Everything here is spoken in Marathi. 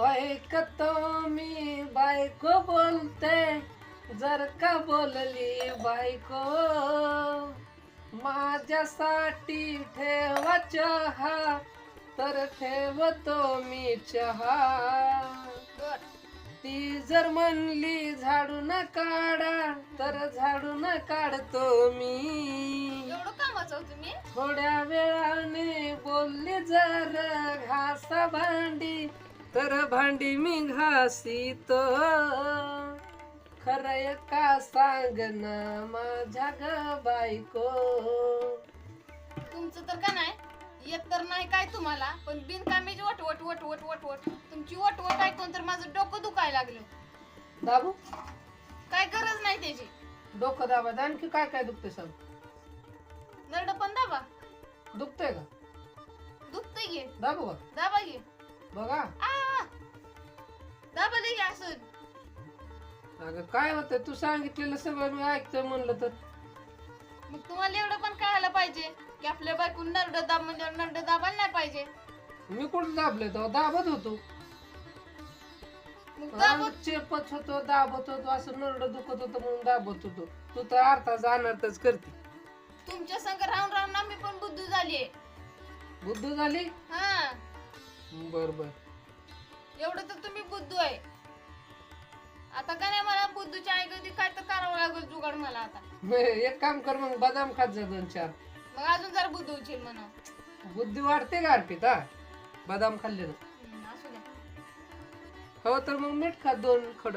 ऐकतो मी बायको बोलते जर का बोलली बायको. माझ्यासाठी ठेवा चहा तर ठेवतो मी चहा. ती जर म्हणली झाडून काढा तर झाडून काढतो मी. तुम्ही? थोड्या वेळाने बोलली जर घासा भांडी तर भांडी मी घासीतो. खरंय का सांग ना माझ्या ग बायको. तुमचं तर का नाही? येत तर नाही काय तुम्हाला पण बिनकामीची वट वट वट वट वट वट तुमची वट वट ऐकून तर माझं डोकं दुखायला लागलं. दाबू? काय गरज नाही त्याची. डोकं दाबा. आणखी काय काय दुखते सांग. नरड पण दाबा. दुखतंय का? दुखतंय घे दाबू का दाबा घे बघा. आ दाबा लई असं अगं काय होतं तू सांगितलेलं सगळं मी ऐकतोय म्हणलं तर. मग तुम्हाला एवढं पण कळायला पाहिजे की आपल्या बायकून नरड दाब म्हणजे नरड दाबायला नाही पाहिजे. मी कुठं दाबले तो दाबत होतो. मग दाब अंग चेपत होतो दाबत होतो असं नरड दुखत होतं म्हणून दाबत होतो. तू तर अर्थाच अनर्थच करते. तुमच्या संग राहून राहून आम्ही पण बुद्धू झालीये. बुद्ध झाली? हा. बर बर. एवढं तर तुम्ही बुद्धू आहे. आता का नाही मला बुद्धूच्या आई कधी काय तर करावं लागेल जुगाड मला आता. मग एक काम कर मग बदाम खात जा दोन चार. मग अजून जरा बुद्धू उचल म्हणा. बुद्धी वाढते का अर्पित? बदाम खाल्ले ना असू द्या. हो तर मग मीठ खात दोन खड.